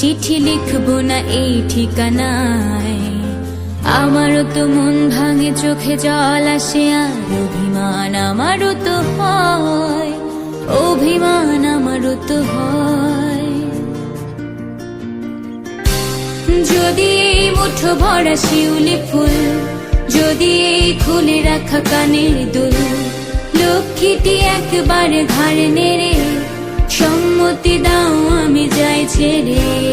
চিঠি লিখব না এই ঠিকানায়। আমারও তো মন ভাঙে, চোখে জল আসে আর অভিমান আমারও তো হয়। অভিমান আমারও তো হয়। যদি এই মুঠো ভরা শিউলি ফুল, যদি এই খুলে রাখা কানের দুল, লক্ষ্মীটি একবারে ঘাড়ে নেড়ে, সম্মতি দাও আমি যাই ছেড়ে।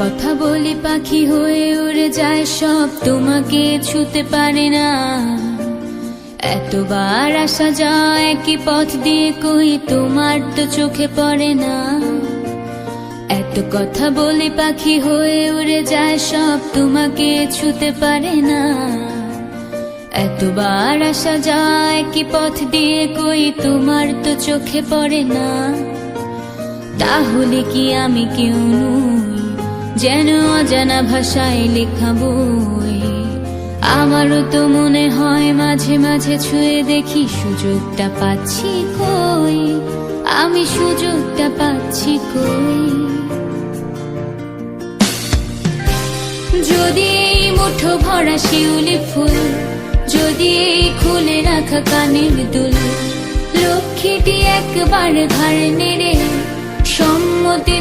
কথা বলি পাখি হয়ে উড়ে যায় সব। তোমাকে ছুতে পারে না। এতবার আসা যায় একই পথ দিয়ে কই, তোমার তো চোখে পড়ে না। এত কথা বলি পাখি হয়ে উড়ে যায় সব, তোমাকে ছুতে পারে না। এতবার আসা যায় কি পথ দিয়ে কই, তোমার তো চোখে পড়ে না। তাহলে কি আমি কেউ নই? যেন অজানা ভাষায় লেখা বই। আমারও তো মনে হয় মাঝে মাঝে ছুঁয়ে দেখি, সুযোগটা পাচ্ছি কই? আমি সুযোগটা পাচ্ছি কই? যদি এই মুঠো ভরা শিউলি ফুল, যদি এই খুলে রাখা কানের দুল, লক্ষ্মীটি একবার ঘাড় নেড়ে সম্মতি